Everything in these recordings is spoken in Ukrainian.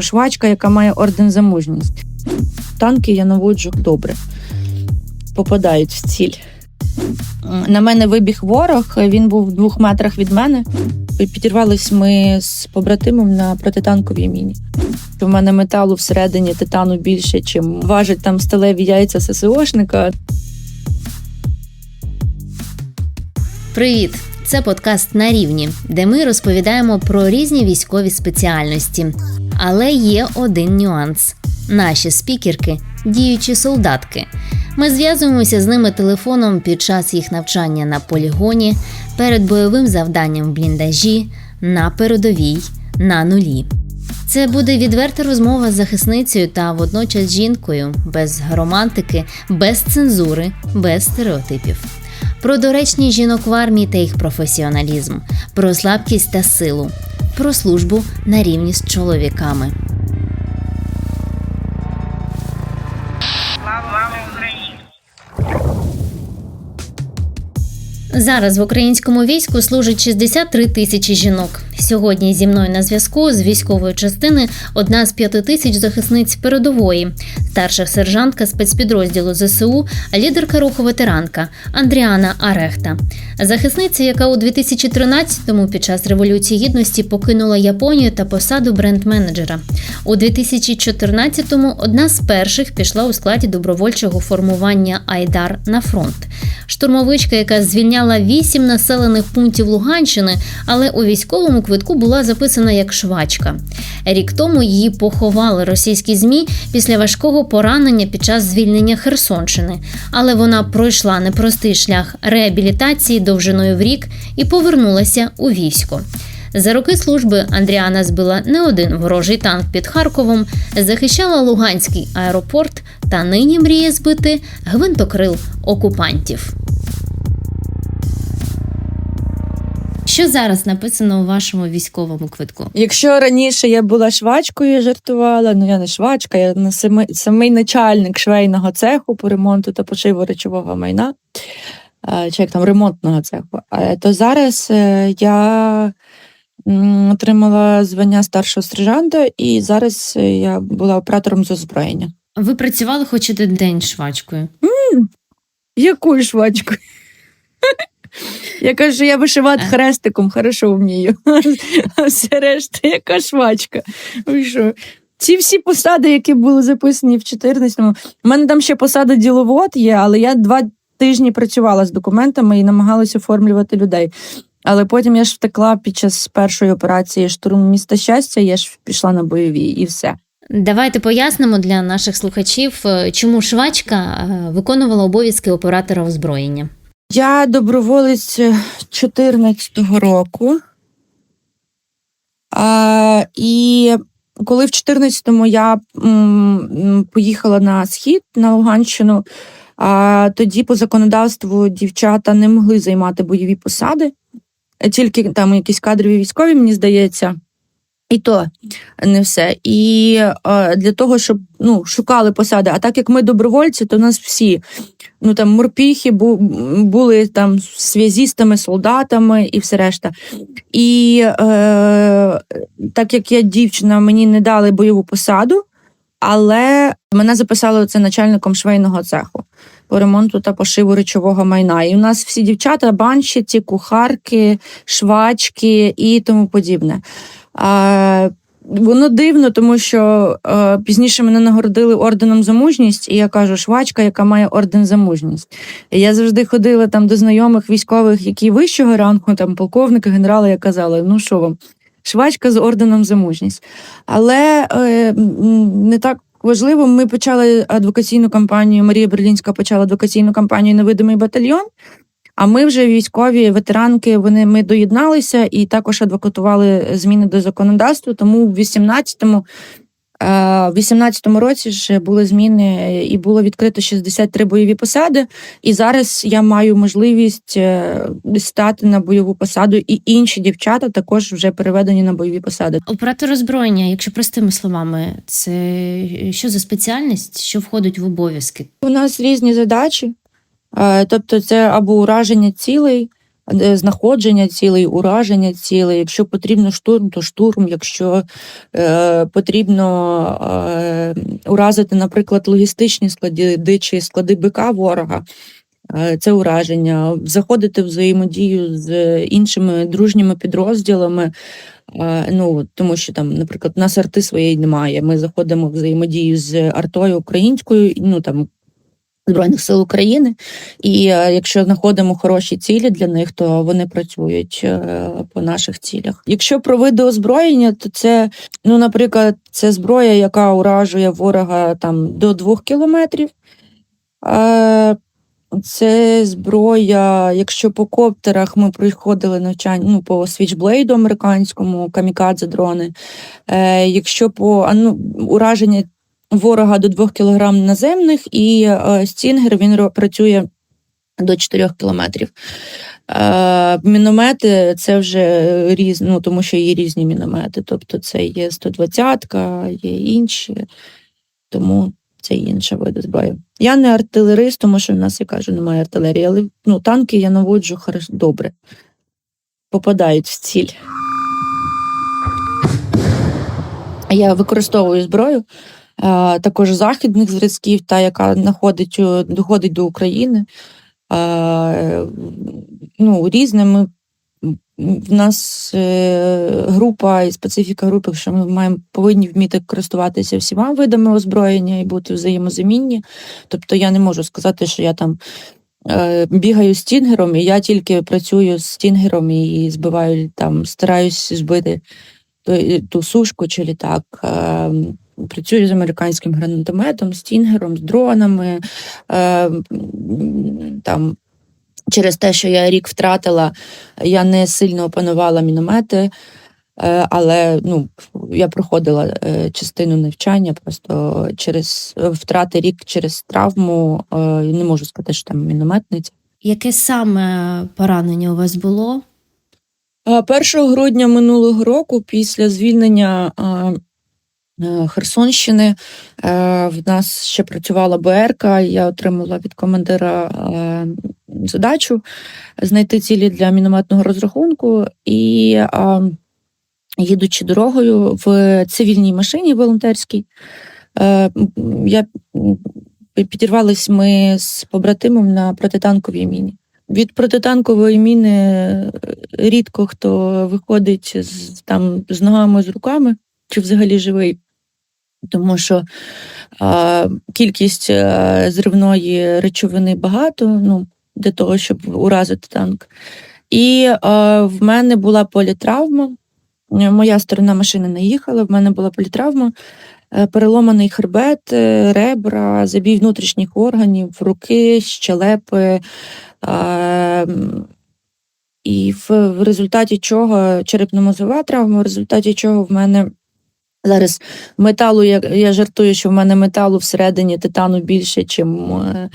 Швачка, яка має орден за мужність. Танки я наводжу добре, попадають в ціль. На мене вибіг ворог, він був в двох метрах від мене. Підірвались ми з побратимом на протитанковій міні. У мене металу всередині титану більше, чим важить там сталеві яйця ССОшника. Привіт! Це подкаст на рівні, де ми розповідаємо про різні військові спеціальності. Але є один нюанс: наші спікерки діючі солдатки. Ми зв'язуємося з ними телефоном під час їх навчання на полігоні, перед бойовим завданням в бліндажі, на передовій, на нулі. Це буде відверта розмова з захисницею та водночас жінкою, без романтики, без цензури, без стереотипів. Про доречність жінок в армії та їх професіоналізм, про слабкість та силу, про службу на рівні з чоловіками. Зараз в українському війську служить 63 тисячі жінок. Сьогодні зі мною на зв'язку з військової частини одна з п'яти тисяч захисниць передової, старша сержантка спецпідрозділу ЗСУ, лідерка руху ветеранка Андріана Арехта. Захисниця, яка у 2013-му під час революції гідності покинула Японію та посаду бренд-менеджера. У 2014-му одна з перших пішла у складі добровольчого формування Айдар на фронт. Штурмовичка, яка звільняла вісім населених пунктів Луганщини, але у військовому квитку була записана як швачка. Рік тому її поховали російські змі після важкого поранення під час звільнення Херсонщини. Але вона пройшла непростий шлях реабілітації довжиною в рік і повернулася у військо. За роки служби Андріана збила не один ворожий танк під Харковом, захищала Луганський аеропорт та нині мріє збити гвинтокрил окупантів. Що зараз написано у вашому військовому квитку? Якщо раніше я була швачкою, я жартувала, ну я не швачка, я на самий, самий начальник швейного цеху по ремонту та пошиву речового майна, чи як там ремонтного цеху, то зараз е, я отримала звання старшого сержанта, і зараз е, я була оператором з озброєння. Ви працювали хоч один день швачкою? Якою швачкою? Я кажу, я вишивати Е. хрестиком хорошо вмію. А все решта, яка швачка. Що? Ці всі посади, які були записані в 14-му, у мене там ще посада діловод є, але я два тижні працювала з документами і намагалася оформлювати людей. Але потім я ж втекла під час першої операції штурм міста щастя, я ж пішла на бойові і все. Давайте пояснимо для наших слухачів, е, чому швачка е, виконувала обов'язки оператора озброєння. Я доброволець 14-го року. А, і коли в 14-му я м, поїхала на схід на Луганщину, а, тоді по законодавству дівчата не могли займати бойові посади, тільки там якісь кадрові військові, мені здається. І то не все. І е, для того, щоб ну, шукали посади. А так як ми добровольці, то нас всі ну там морпіхи бу, були там зв'язістами, солдатами і все решта. І е, так як я дівчина, мені не дали бойову посаду, але мене записали це начальником швейного цеху по ремонту та пошиву речового майна. І у нас всі дівчата, банщиці, кухарки, швачки і тому подібне. А, Воно дивно, тому що е, пізніше мене нагородили орденом за мужність, і я кажу, швачка, яка має орден за мужність. І я завжди ходила там до знайомих військових, які вищого рангу, там полковника, генерала, я казала: ну що вам, швачка з орденом за мужність. Але е, не так важливо, ми почали адвокаційну кампанію. Марія Берлінська почала адвокаційну кампанію Невидимий батальйон. А ми вже військові ветеранки, вони ми доєдналися і також адвокатували зміни до законодавства. Тому в 18-му, е, в 18-му році ж були зміни і було відкрито 63 бойові посади. І зараз я маю можливість е, стати на бойову посаду, і інші дівчата також вже переведені на бойові посади. Оператор озброєння, якщо простими словами, це що за спеціальність, що входить в обов'язки? У нас різні задачі, Е, тобто це або ураження цілей, е, знаходження цілей, ураження цілей. Якщо потрібно штурм, то штурм. Якщо е, потрібно е, уразити, наприклад, логістичні склади чи склади БК ворога. е, Це ураження, заходити в взаємодію з іншими дружніми підрозділами, е, ну тому що там, наприклад, у нас арти своєї немає. Ми заходимо в взаємодію з артою українською, ну там Збройних сил України, і е, якщо знаходимо хороші цілі для них, то вони працюють е, по наших цілях. Якщо про види озброєння, то це, ну, наприклад, це зброя, яка уражує ворога там до двох кілометрів. Це зброя, якщо по коптерах ми проходили навчання ну, по свічблейду американському, камікадзе дрони. Е, Якщо по ну, ураження ворога до 2 кг наземних, і е, стінгер він працює до 4 кілометрів. Е, міномети це вже різні, ну, тому що є різні міномети. Тобто це є 120-ка, є інші, тому це інша види зброї. Я не артилерист, тому що в нас, я кажу, немає артилерії, але ну, танки я наводжу хорошо, добре. Попадають в ціль. Я використовую зброю, також західних зразків, та яка находить, е, доходить до України. Е, Ну, різними. В нас е, група і специфіка групи, що ми маємо повинні вміти користуватися всіма видами озброєння і бути взаємозамінні. Тобто я не можу сказати, що я там е, бігаю з стінгером, і я тільки працюю з стінгером і збиваю там, стараюсь збити ту, ту сушку чи літак. Працюю з американським гранатометом, стінгером, з дронами. Е, там, через те, що я рік втратила, я не сильно опанувала міномети, е, але ну, я проходила е, частину навчання просто через втрати рік через травму. е, Не можу сказати, що там мінометниця. Яке саме поранення у вас було? 1 грудня минулого року, після звільнення Херсонщини, е, в нас ще працювала БРК. Я отримала від командира е, задачу знайти цілі для мінометного розрахунку. І їдучи дорогою в цивільній машині волонтерській, е, я підірвались ми з побратимом на протитанковій міні. Від протитанкової міни е, рідко хто виходить з, там, з ногами, з руками, чи взагалі живий, тому що е, кількість е, зривної речовини багато ну, для того, щоб уразити танк. І е, в мене була політравма. Е, Моя сторона машини не їхала, в мене була політравма, е, переломаний хребет, ребра, забій внутрішніх органів, руки, щелепи. Е, І в, результаті чого черепно-мозгова травма, в результаті чого в мене зараз металу, я, я жартую, що в мене металу всередині титану більше, чим е,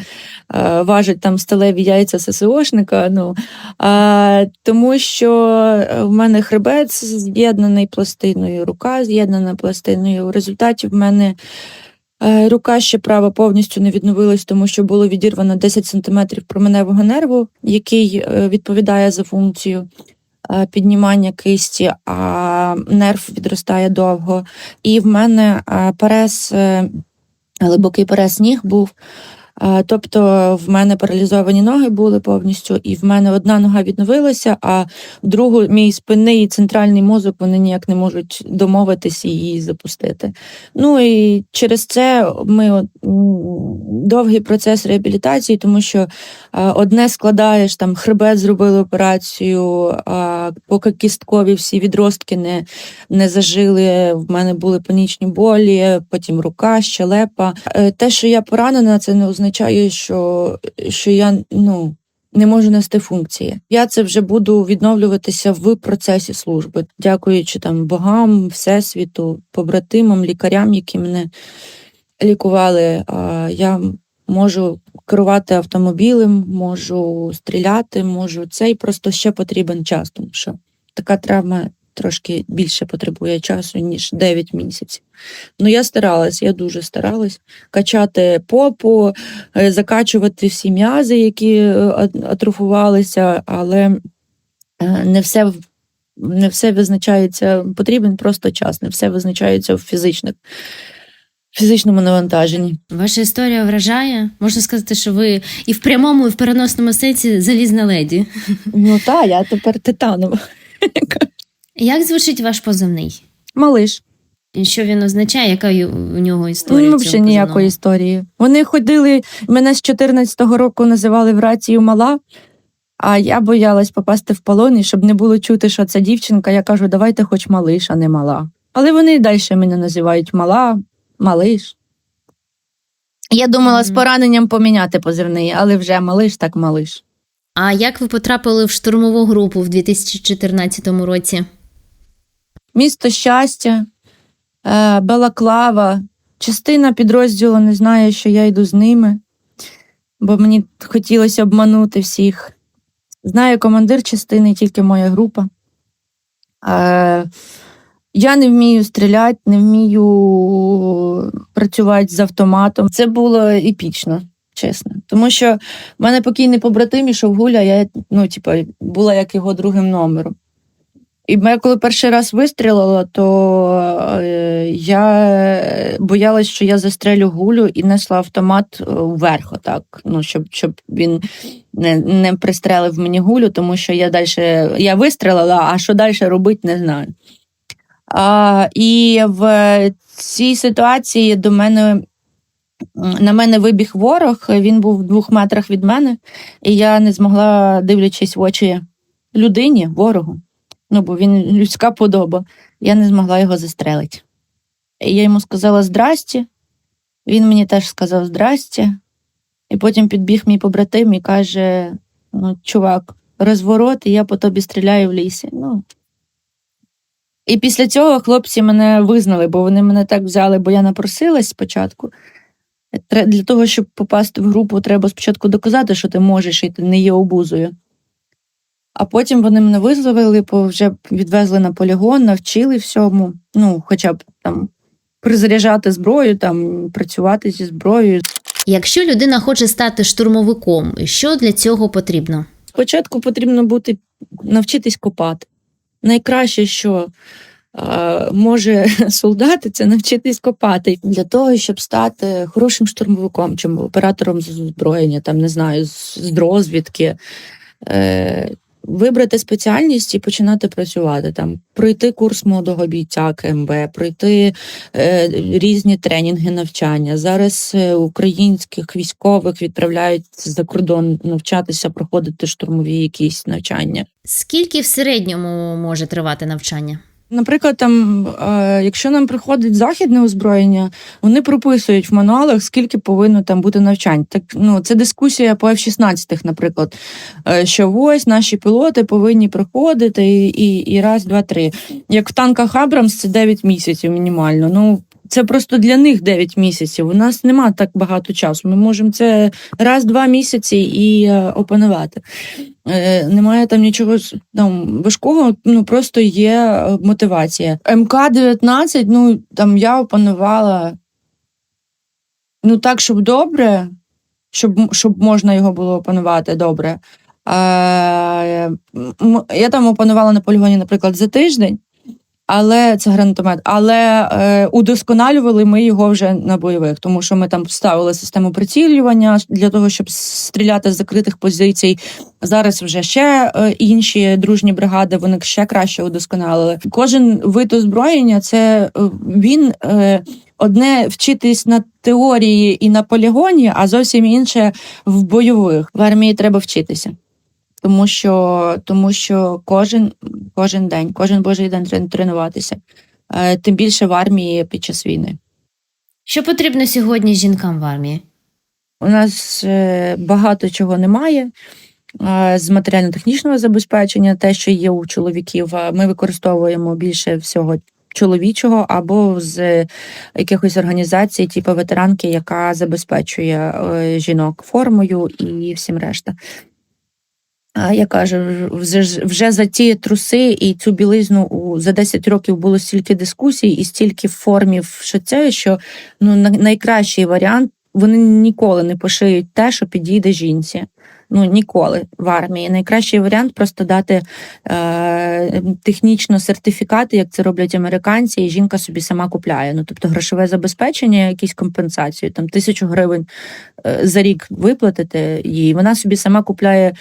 е, важить там сталеві яйця ССОшника. Ну, е, тому що в мене хребет з'єднаний пластиною, рука з'єднана пластиною. В результаті в мене Е, Рука ще права повністю не відновилась, тому що було відірвано 10 см променевого нерву, який е, відповідає за функцію е, піднімання кисті, а нерв відростає довго. І в мене е, перес, е, глибокий перес ніг був. Е, Тобто в мене паралізовані ноги були повністю, і в мене одна нога відновилася, а другу мій спинний і центральний мозок вони ніяк не можуть домовитися і її запустити. Ну і через це ми довгий процес реабілітації, тому що е, одне складаєш там хребет зробили операцію, поки кісткові всі відростки не, не зажили. В мене були панічні болі, потім рука, щелепа. Е, Те, що я поранена, це не означає, що, що я ну. Не можу нести функції. Я це вже буду відновлюватися в процесі служби, дякуючи там богам, всесвіту, побратимам, лікарям, які мене лікували. Я можу керувати автомобілем, можу стріляти, можу цей просто ще потрібен час, тому що така травма трошки більше потребує часу, ніж 9 місяців. Ну, я старалась, я дуже старалась качати попу, е, закачувати всі м'язи, які е, атрофувалися, але Е, Не все, не все визначається, потрібен просто час, не все визначається в фізичних, фізичному навантаженні. Ваша історія вражає. Можна сказати, що ви і в прямому, і в переносному сенсі залізна леді. Ну так, я тепер титанова. Як звучить ваш позивний? Малиш. Що він означає? Яка у нього історія? Ну, взагалі ніякої історії. Вони ходили, мене з 14-го року називали в рацію мала, а я боялась попасти в полон, і щоб не було чути, що це дівчинка, я кажу, давайте хоч малиш, а не мала. Але вони і далі мене називають мала, малиш. Я думала з пораненням поміняти позивний, але вже малиш, так малиш. А як ви потрапили в штурмову групу в 2014 році? Місто щастя, е, Балаклава. Частина підрозділу не знає, що я йду з ними, бо мені хотілося обманути всіх. Знає командир частини, тільки моя група. Е, я не вмію стріляти, не вмію працювати з автоматом. Це було епічно, чесно. Тому що в мене покійний побратим ішов гуля, я ну, типа, була як його другим номером. І я коли перший раз вистрілила, то е, я боялась, що я застрелю гулю і несла автомат е, вверх, отак, ну, щоб, щоб він не, не пристрелив мені гулю, тому що я далі я вистрілила, а що далі робити, не знаю. А, і в цій ситуації до мене. На мене вибіг ворог, він був в двох метрах від мене, і я не змогла, дивлячись в очі людині, ворогу, ну, бо він людська подоба. Я не змогла його застрелити. Я йому сказала здрасті. Він мені теж сказав здрасті. І потім підбіг мій побратим і каже: ну, чувак, розворот, і я по тобі стріляю в лісі. Ну. І після цього хлопці мене визнали, бо вони мене так взяли, бо я напросилась спочатку. Для того, щоб попасти в групу, треба спочатку доказати, що ти можеш і ти не є обузою. А потім вони мене визволили, вже відвезли на полігон, навчили всьому. Ну, хоча б там призаряджати зброю, там працювати зі зброєю. Якщо людина хоче стати штурмовиком, що для цього потрібно? Спочатку потрібно бути навчитись копати. Найкраще, що е, може солдати, це навчитись копати для того, щоб стати хорошим штурмовиком, чим оператором з озброєння, там не знаю, з, з розвідки. Е, Вибрати спеціальність і починати працювати там, пройти курс молодого бійця КМБ, пройти е, різні тренінги навчання. Зараз е, українських військових відправляють за кордон навчатися, проходити штурмові якісь навчання. Скільки в середньому може тривати навчання? Наприклад, там, е, якщо нам приходить західне озброєння, вони прописують в мануалах, скільки повинно там бути навчань. Так ну це дискусія по F-16, наприклад, е, що ось наші пілоти повинні приходити і, і, і раз, два, три. Як в танках Абрамс, це 9 місяців мінімально. Ну це просто для них 9 місяців. У нас нема так багато часу. Ми можемо це раз-два місяці і е, опанувати. Е, Немає там нічого там важкого, ну просто є е, мотивація. МК-19, ну там я опанувала ну так, щоб добре, щоб, щоб можна його було опанувати добре. Е, я там опанувала на полігоні, наприклад, за тиждень, але це гранатомет. Але е, удосконалювали ми його вже на бойових, тому що ми там ставили систему прицілювання для того, щоб стріляти з закритих позицій. Зараз вже ще е, інші дружні бригади, вони ще краще удосконалили. Кожен вид озброєння це е, він е, одне вчитись на теорії і на полігоні, а зовсім інше в бойових. В армії треба вчитися. Тому що, тому що кожен, кожен день, кожен божий день тренуватися. Е, Тим більше в армії під час війни. Що потрібно сьогодні жінкам в армії? У нас е, багато чого немає. Е, З матеріально-технічного забезпечення, те, що є у чоловіків, ми використовуємо більше всього чоловічого або з якихось організацій, типу ветеранки, яка забезпечує жінок формою і всім решта. А я кажу, вже, вже за ті труси і цю білизну у за 10 років було стільки дискусій і стільки формів, це, що ну на- найкращий варіант вони ніколи не пошиють те, що підійде жінці. Ну ніколи в армії. Найкращий варіант просто дати е, технічно сертифікати, як це роблять американці, і жінка собі сама купляє. Ну тобто грошове забезпечення, якісь компенсацію, там тисячу гривень е, за рік виплатити їй. Вона собі сама купляє.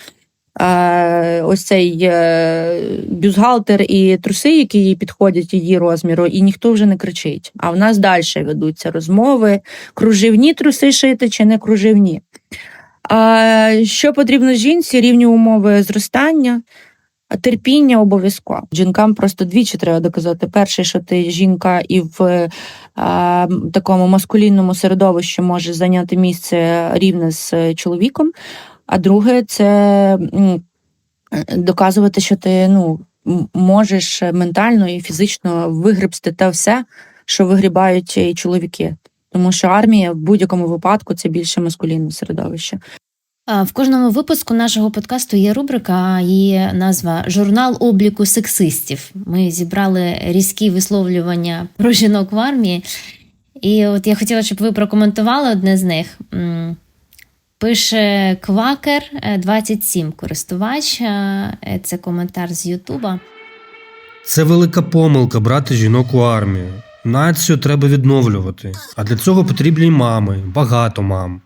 Е, Ось цей е, бюстгальтер і труси, які їй підходять її розміру, і ніхто вже не кричить. А в нас далі ведуться розмови: кружевні труси шити чи не кружевні. А що потрібно жінці? Рівні умови зростання, терпіння обов'язково. Жінкам просто двічі треба доказати. Перше, що ти жінка і в а, такому маскулінному середовищі може зайняти місце рівне з чоловіком. А друге, це доказувати, що ти ну, можеш ментально і фізично вигребсти те все, що вигрібають і чоловіки. Тому що армія в будь-якому випадку це більше маскулінне середовище. В кожному випуску нашого подкасту є рубрика, її назва Журнал обліку сексистів. Ми зібрали різкі висловлювання про жінок в армії. І от я хотіла, щоб ви прокоментували одне з них. Пише Квакер е, 27 користувач. е, Це коментар з Ютуба. Це велика помилка брати жінок у армію. Націю треба відновлювати, а для цього потрібні мами, багато мам.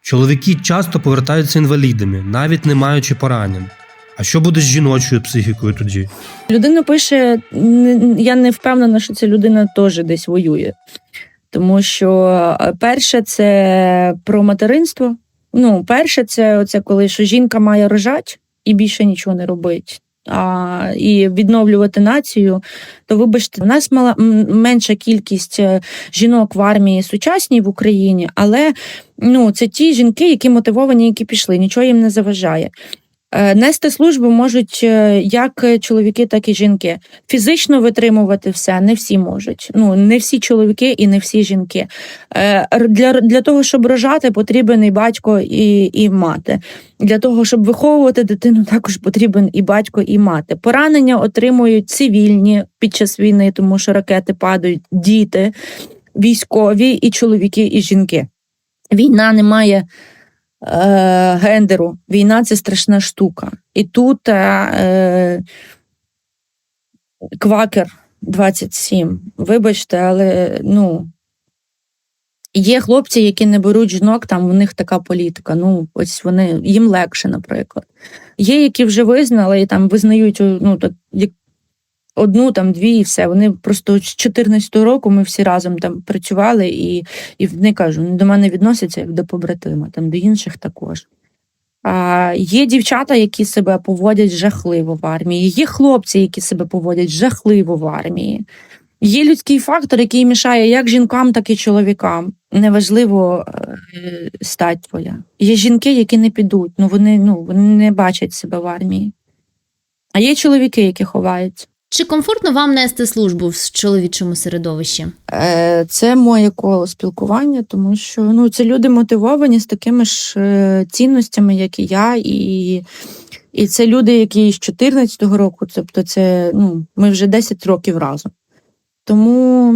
Чоловіки часто повертаються інвалідами, навіть не маючи поранень. А що буде з жіночою психікою тоді? Людина пише: я не впевнена, що ця людина теж десь воює. Тому що е, перше, це про материнство. Ну, перше, це оце коли що жінка має рожать і більше нічого не робить. А, і відновлювати націю, то вибачте, у нас мала менша кількість е, жінок в армії сучасній в Україні, але ну, це ті жінки, які мотивовані, які пішли, нічого їм не заважає. Е, Нести службу можуть е, як чоловіки, так і жінки. Фізично витримувати все не всі можуть. Ну не всі чоловіки і не всі жінки. Е, Для, для того, щоб рожати, потрібен і батько, і, і мати. Для того, щоб виховувати дитину, також потрібен і батько, і мати. Поранення отримують цивільні під час війни, тому що ракети падають, діти, військові, і чоловіки, і жінки. Війна не має е, гендеру. Війна це страшна штука. І тут е, е, квакер 27. Вибачте, але ну. Є хлопці, які не беруть жінок, там у них така політика. Ну, ось вони їм легше, наприклад. Є, які вже визнали і там визнають ну, так, одну, там дві, і все. Вони просто з 14 року ми всі разом там працювали, і, і кажуть, «Ну, до мене відносяться як до побратима, там до інших також. А, є дівчата, які себе поводять жахливо в армії. Є хлопці, які себе поводять жахливо в армії. Є людський фактор, який мішає як жінкам, так і чоловікам. Неважливо е, стать твоя. Є жінки, які не підуть, ну вони, ну вони не бачать себе в армії. А є чоловіки, які ховаються. Чи комфортно вам нести службу в чоловічому середовищі? Е, Це моє коло спілкування, тому що ну, це люди мотивовані з такими ж е, цінностями, як і я, і, і це люди, які з 14-го року, тобто це ну, ми вже 10 років разом. Тому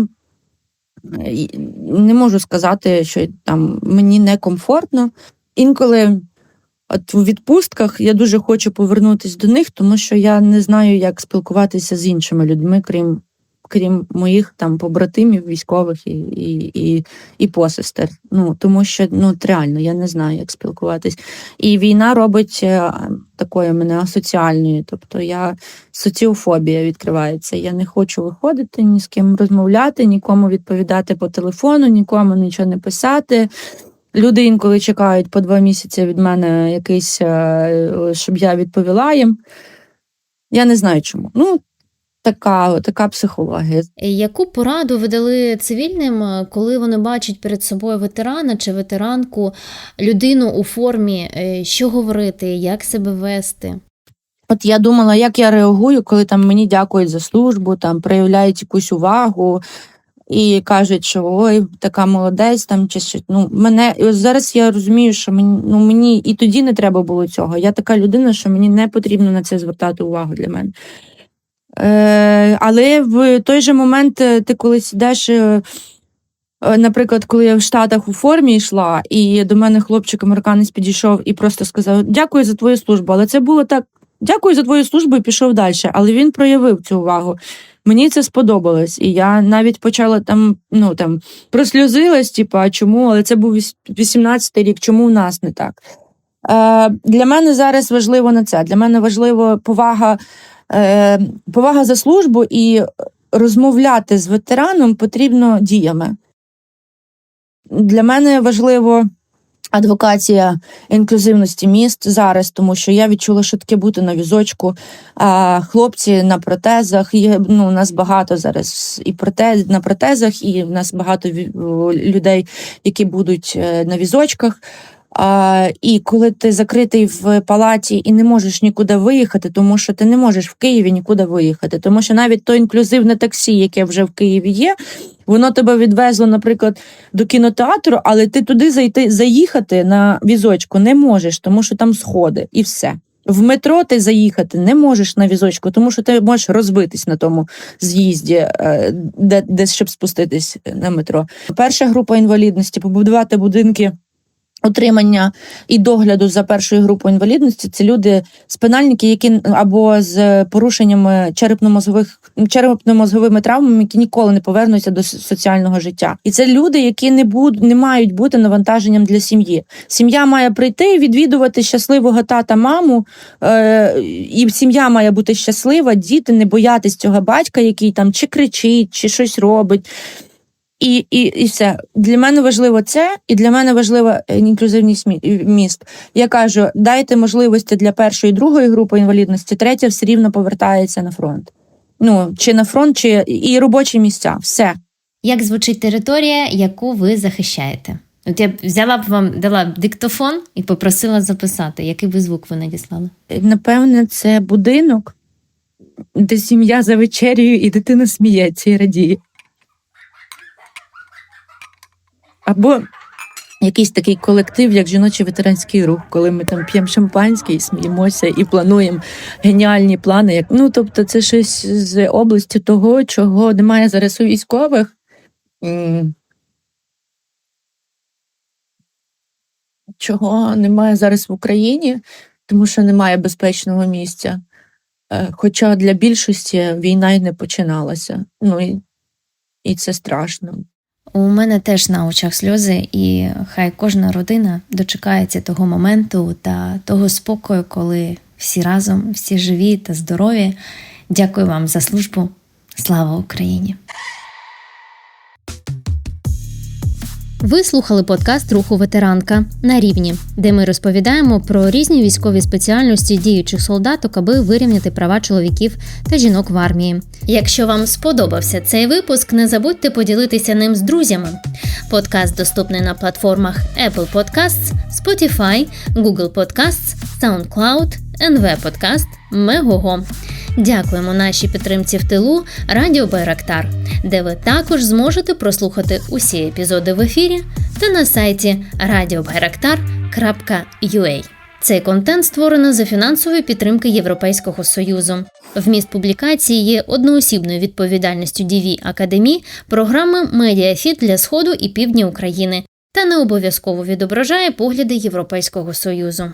е, не можу сказати, що там мені некомфортно. Інколи от у відпустках я дуже хочу повернутися до них, тому що я не знаю, як спілкуватися з іншими людьми, крім крім моїх там побратимів, військових і, і, і, і посестер. Ну тому що ну реально я не знаю, як спілкуватись. І війна робить е, такою мене асоціальною. Тобто я соціофобія відкривається. Я не хочу виходити ні з ким розмовляти, нікому відповідати по телефону, нікому нічого не писати. Люди інколи чекають по два місяці від мене якийсь, е, щоб я відповіла їм. Я не знаю чому. Ну, така, така психологія. Яку пораду ви дали цивільним, е, коли вони бачать перед собою ветерана чи ветеранку, людину у формі, е, що говорити, як себе вести? От я думала, як я реагую, коли там мені дякують за службу, там проявляють якусь увагу і кажуть, що ой, така молодець, там чи що. Ну, мене зараз я розумію, що мені ну мені і тоді не треба було цього. Я така людина, що мені не потрібно на це звертати увагу для мене. Е, але в той же момент е, ти коли сідеш е, е, наприклад, коли я в Штатах у формі йшла, і до мене хлопчик американець підійшов і просто сказав: Дякую за твою службу. Але це було так: дякую за твою службу і пішов далі. Але він проявив цю увагу. Мені це сподобалось, і я навіть почала там, ну там просльозилась, типу, а чому? Але це був 18-й рік, чому в нас не так? Е, Для мене зараз важливо не це. Для мене важливо повага, е, повага за службу і розмовляти з ветераном потрібно діями. Для мене важливо адвокація інклюзивності міст зараз, тому що я відчула, що таке бути на візочку. А хлопці на протезах. Є, ну, у нас багато зараз і протез, на протезах, і в нас багато людей, які будуть е, на візочках. А, і коли ти закритий в палаті і не можеш нікуди виїхати, тому що ти не можеш в Києві нікуди виїхати, тому що навіть то інклюзивне таксі, яке вже в Києві є, воно тебе відвезло, наприклад, до кінотеатру, але ти туди зайти заїхати на візочку не можеш, тому що там сходи і все. В метро ти заїхати не можеш на візочку, тому що ти можеш розбитись на тому з'їзді, е, де, де щоб спуститись на метро. Перша група інвалідності побудувати будинки. Утримання і догляду за першою групою інвалідності це люди спинальники, які або з порушеннями черепно-мозгових черепно-мозговими травмами, які ніколи не повернуться до соціального життя. І це люди, які не будуть не мають бути навантаженням для сім'ї. Сім'я має прийти відвідувати щасливого тата, маму, е, і сім'я має бути щаслива, діти не боятись цього батька, який там чи кричить, чи щось робить. І, і, і все. Для мене важливо це, і для мене важлива е, інклюзивність мі- міст. Я кажу, дайте можливості для першої і другої групи інвалідності, третя все рівно повертається на фронт. Ну, чи на фронт, чи і робочі місця. Все. Як звучить територія, яку ви захищаєте? От я взяла б вам, дала б диктофон і попросила записати, який би звук ви надіслали. Напевне, це будинок, де сім'я за вечерею і дитина сміється і радіє. Або якийсь такий колектив, як жіночий ветеранський рух, коли ми там п'ємо шампанське і сміємося і плануємо геніальні плани. Як, ну, тобто, це щось з області того, чого немає зараз у військових. Чого немає зараз в Україні, тому що немає безпечного місця. Е, Хоча для більшості війна й не починалася. Ну і, і це страшно. У мене теж на очах сльози, і хай кожна родина дочекається того моменту та того спокою, коли всі разом, всі живі та здорові. Дякую вам за службу. Слава Україні! Ви слухали подкаст Руху ветеранка на рівні, де ми розповідаємо про різні військові спеціальності діючих солдаток, аби вирівняти права чоловіків та жінок в армії. Якщо вам сподобався цей випуск, не забудьте поділитися ним з друзями. Подкаст доступний на платформах Apple Podcasts, Spotify, Google Podcasts, SoundCloud, NV Podcast, Megogo. Дякуємо нашій підтримці в тилу Радіо Байрактар, де ви також зможете прослухати усі епізоди в ефірі та на сайті radiobayraktar.ua. Цей контент створено за фінансової підтримки Європейського Союзу. Вміст публікації є одноосібною відповідальністю DV Академії програми Медіафіт для Сходу і Півдня України та не обов'язково відображає погляди Європейського Союзу.